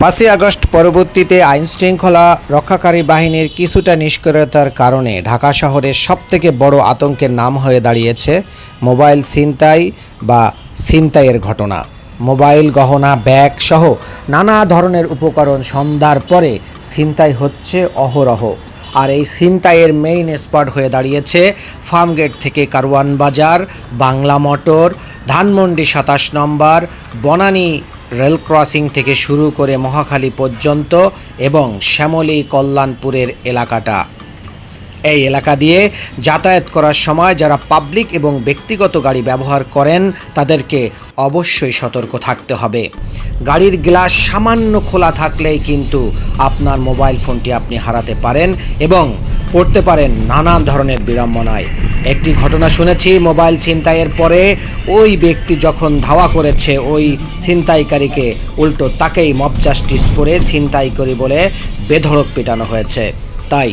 পাঁচই আগস্ট পরবর্তীতে আইন শৃঙ্খলা রক্ষাকারী বাহিনীর কিছুটা নিষ্ক্রিয়তার কারণে ঢাকা শহরের সবথেকে বড় আতঙ্কের নাম হয়ে দাঁড়িয়েছে মোবাইল ছিনতাই বা ছিনতাইয়ের ঘটনা। মোবাইল, গহনা, ব্যাগ সহ নানা ধরনের উপকরণ সন্ধ্যার পরে ছিনতাই হচ্ছে অহরহ। আর এই ছিনতাইয়ের মেইন স্পট হয়ে দাঁড়িয়েছে ফার্মগেট থেকে কারওয়ান বাজার, বাংলা মোটর, ধানমন্ডি সাতাশ নম্বর, বনানী রেল ক্রসিং থেকে শুরু করে মহাখালী পর্যন্ত এবং শ্যামলী কল্যাণপুরের এলাকাটা। এই এলাকা দিয়ে যাতায়াত করার সময় যারা পাবলিক এবং ব্যক্তিগত গাড়ি ব্যবহার করেন, তাদেরকে অবশ্যই সতর্ক থাকতে হবে। গাড়ির গ্লাস সামান্য খোলা থাকলেই কিন্তু আপনার মোবাইল ফোনটি আপনি হারাতে পারেন এবং পড়তে পারেন নানান ধরনের বিড়ম্বনায়। একটি ঘটনা শুনেছি, মোবাইল ছিনতাইয়ের পরে ওই ব্যক্তি যখন ধাওয়া করেছে, ওই ছিনতাইকারীকে উল্টো তাকেই মব জাস্টিস করে ছিনতাই করি বলে বেধড়ক পেটানো হয়েছে। তাই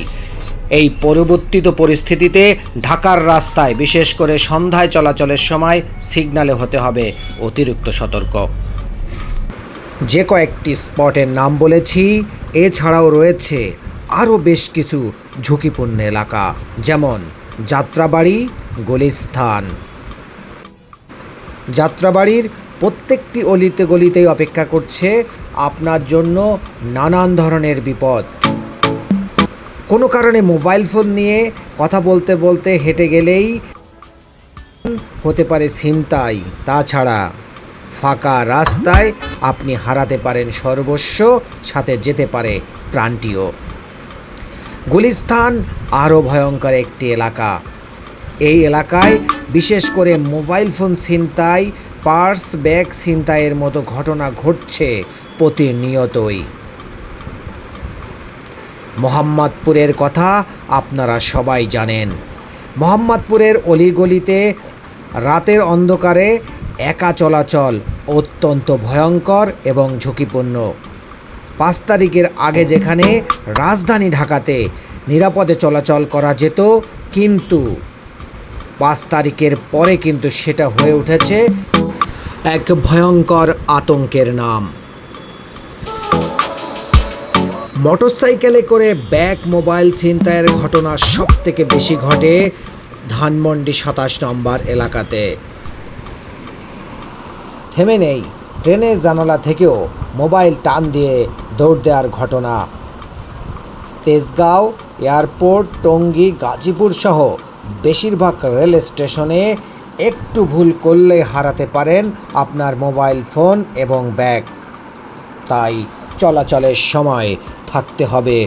এই পরিবর্তিত পরিস্থিতিতে ঢাকার রাস্তায় বিশেষ করে সন্ধ্যায় চলাচলের সময় সিগনালে হতে হবে অতিরিক্ত সতর্ক। যে কয়েকটি স্পটের নাম বলেছি, এছাড়াও রয়েছে আরও বেশ কিছু ঝুঁকিপূর্ণ এলাকা, যেমন যাত্রাবাড়ি, গলিস্থান। যাত্রাবাড়ির প্রত্যেকটি অলিতে গলিতেই অপেক্ষা করছে আপনার জন্য নানান ধরনের বিপদ। কোনো কারণে মোবাইল ফোন নিয়ে কথা বলতে বলতে হেঁটে গেলেই হতে পারে ছিনতাই। তাছাড়া ফাঁকা রাস্তায় আপনি হারাতে পারেন সর্বস্ব, সাথে যেতে পারে প্রাণটিও। গুলিস্তান আরও ভয়ঙ্কর একটি এলাকা। এই এলাকায় বিশেষ করে মোবাইল ফোন ছিনতাই, পার্স ব্যাগ ছিনতাইয়ের মতো ঘটনা ঘটছে প্রতিনিয়তই। মোহাম্মদপুরের কথা আপনারা সবাই জানেন। মোহাম্মদপুরের অলিগলিতে রাতের অন্ধকারে একা চলাচল অত্যন্ত ভয়ঙ্কর এবং ঝুঁকিপূর্ণ। পাঁচ তারিখের আগে যেখানে রাজধানী ঢাকাতে নিরাপদে চলাচল করা যেত, কিন্তু পাঁচ তারিখের পরে কিন্তু সেটা হয়ে উঠেছে এক ভয়ঙ্কর আতঙ্কের নাম। মোটরসাইকেলে করে ব্যাগ, মোবাইল ছিনতাইয়ের ঘটনা সব থেকে বেশি ঘটে ধানমন্ডি সাতাশ নম্বর এলাকাতে। থেমে নেই, ট্রেনের জানালা থেকেও মোবাইল টান দিয়ে দৌড় দেওয়ার ঘটনা। তেজগাঁও এয়ারপোর্ট, টঙ্গী, গাজীপুর সহ বেশিরভাগ রেল স্টেশনে একটু ভুল করলে হারাতে পারেন আপনার মোবাইল ফোন এবং ব্যাগ। তাই চলাচলের সময় থাকতে হবে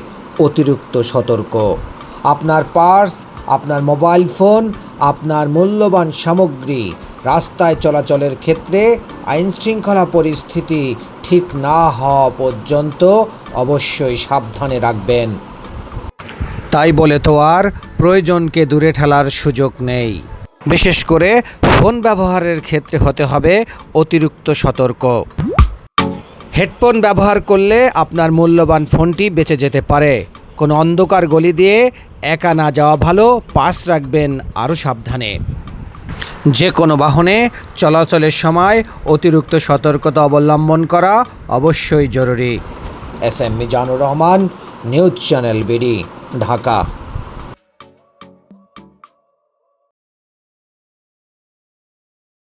অতিরিক্ত সতর্ক। আপনার পার্স, আপনার মোবাইল ফোন, আপনার মূল্যবান সামগ্রী রাস্তায় চলাচলের ক্ষেত্রে আইন শৃঙ্খলা পরিস্থিতি ঠিক না হওয়া পর্যন্ত অবশ্যই সাবধানে রাখবেন। তাই বলে তো আর প্রয়োজনকে দূরে ঠেলার সুযোগ নেই। বিশেষ করে ফোন ব্যবহারের ক্ষেত্রে হতে হবে অতিরিক্ত সতর্ক। হেডফোন ব্যবহার করলে আপনার মূল্যবান ফোনটি বেঁচে যেতে পারে। কোনো অন্ধকার গলি দিয়ে একা না যাওয়া ভালো পাস রাখবেন আরও সাবধানে। যে কোনো বাহনে চলাচলের সময় অতিরিক্ত সতর্কতা অবলম্বন করা অবশ্যই জরুরি। S M Mizanur Rahman, news channel BD, Dhaka.